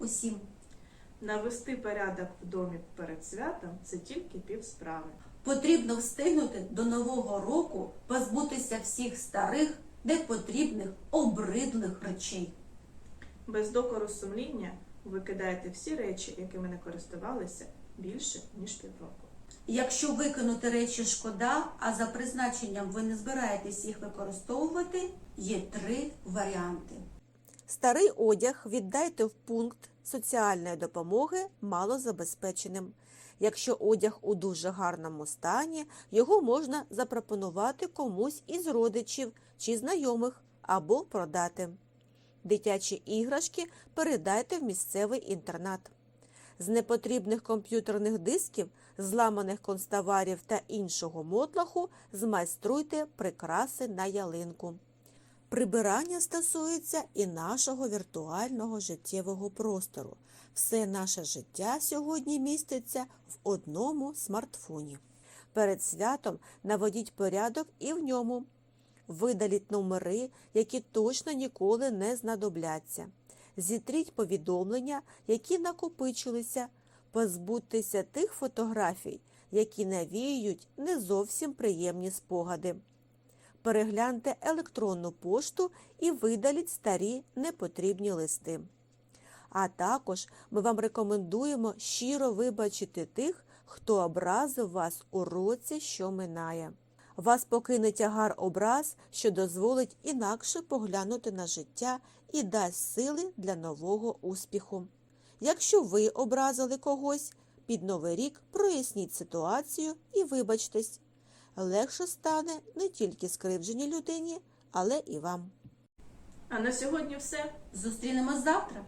усім! Навести порядок в домі перед святом це тільки пів справи. Потрібно встигнути до Нового року позбутися всіх старих, непотрібних, обридлих речей. Без докору сумління викидайте всі речі, якими не користувалися більше ніж півроку. Якщо викинути речі шкода, а за призначенням ви не збираєтесь їх використовувати, є три варіанти. Старий одяг віддайте в пункт соціальної допомоги малозабезпеченим. Якщо одяг у дуже гарному стані, його можна запропонувати комусь із родичів чи знайомих або продати. Дитячі іграшки передайте в місцевий інтернат. З непотрібних комп'ютерних дисків, зламаних констоварів та іншого мотлаху змайструйте прикраси на ялинку. Прибирання стосується і нашого віртуального життєвого простору. Все наше життя сьогодні міститься в одному смартфоні. Перед святом наводіть порядок і в ньому. Видаліть номери, які точно ніколи не знадобляться. Зітріть повідомлення, які накопичилися. Позбудьтеся тих фотографій, які навіюють не зовсім приємні спогади перегляньте електронну пошту і видаліть старі непотрібні листи. А також ми вам рекомендуємо щиро вибачити тих, хто образив вас у році, що минає. Вас покине тягар образ, що дозволить інакше поглянути на життя і дасть сили для нового успіху. Якщо ви образили когось, під новий рік проясніть ситуацію і вибачтесь легше стане не тільки скривдженій людині, але і вам. А на сьогодні все. Зустрінемось завтра!